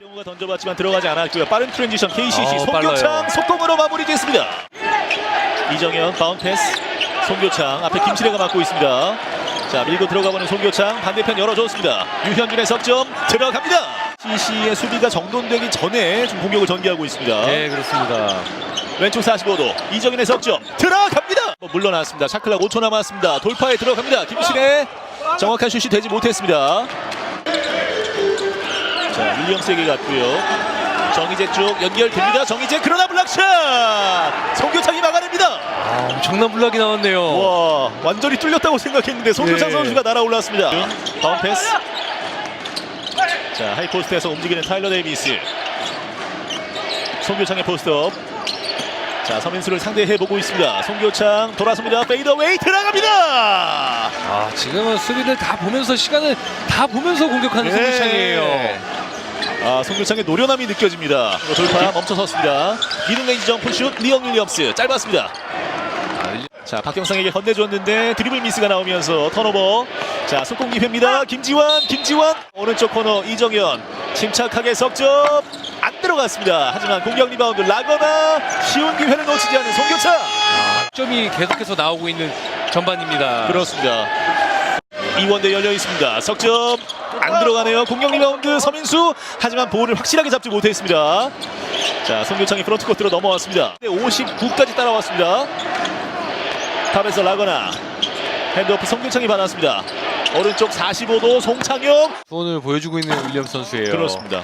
경우가 던져봤지만 들어가지 않았고요. 빠른 트랜지션 KCC 어, 송교창. 속공으로 마무리됐습니다. 이정현 바운드 패스 송교창 앞에 김치래가 맡고 있습니다. 자 밀고 들어가보는 송교창 반대편 열어줬습니다. 유현준의 석점 들어갑니다. CC의 수비가 정돈되기 전에 지금 공격을 전개하고 있습니다. 네 그렇습니다. 왼쪽 45도 이정현의 석점 들어갑니다. 뭐 물러났습니다. 샤클락 5초 남았습니다. 돌파에 들어갑니다. 김신혜 정확한 슛이 되지 못했습니다. 자 윌리엄스에게 갔고요. 정희재 쪽 연결됩니다. 정희재 그러나 블락샷 송교창이 막아냅니다. 아, 엄청난 블락이 나왔네요. 와 완전히 뚫렸다고 생각했는데 송교창 네. 선수가 날아올랐습니다. 다운 패스. 자 하이 포스트에서 움직이는 타일러 데이비스. 송교창의 포스트업. 자 서민수를 상대해 보고 있습니다. 송교창 돌아섭니다. 페이더웨이 들어갑니다. 아 지금은 수비를 다 보면서 시간을 다 보면서 공격하는 네. 송교창이에요. 아 송교창의 노련함이 느껴집니다. 돌파 멈춰섰습니다. 미든 레인지 점프슛 리언 윌리엄스. 짧았습니다. 아, 자 박경상에게 건네줬는데 드리블 미스가 나오면서 턴오버. 자 속공 기 회입니다. 김지환 김지환. 오른쪽 코너 이정현. 침착하게 석점. 안 들어갔습니다. 하지만 공격 리바운드 라거나 쉬운 기회를 놓치지 않는 송교창. 점이 계속해서 나오고 있는 전반입니다. 그렇습니다 이원대 열려 있습니다. 석점 안 들어가네요. 공격 리바운드 서민수. 하지만 볼을 확실하게 잡지 못했습니다. 자 송교창이 프론트 코트로 넘어왔습니다. 59까지 따라왔습니다. 탑에서 라거나 핸드오프 송교창이 받았습니다. 오른쪽 45도 송창용. 수원을 보여주고 있는 윌리엄 선수예요. 그렇습니다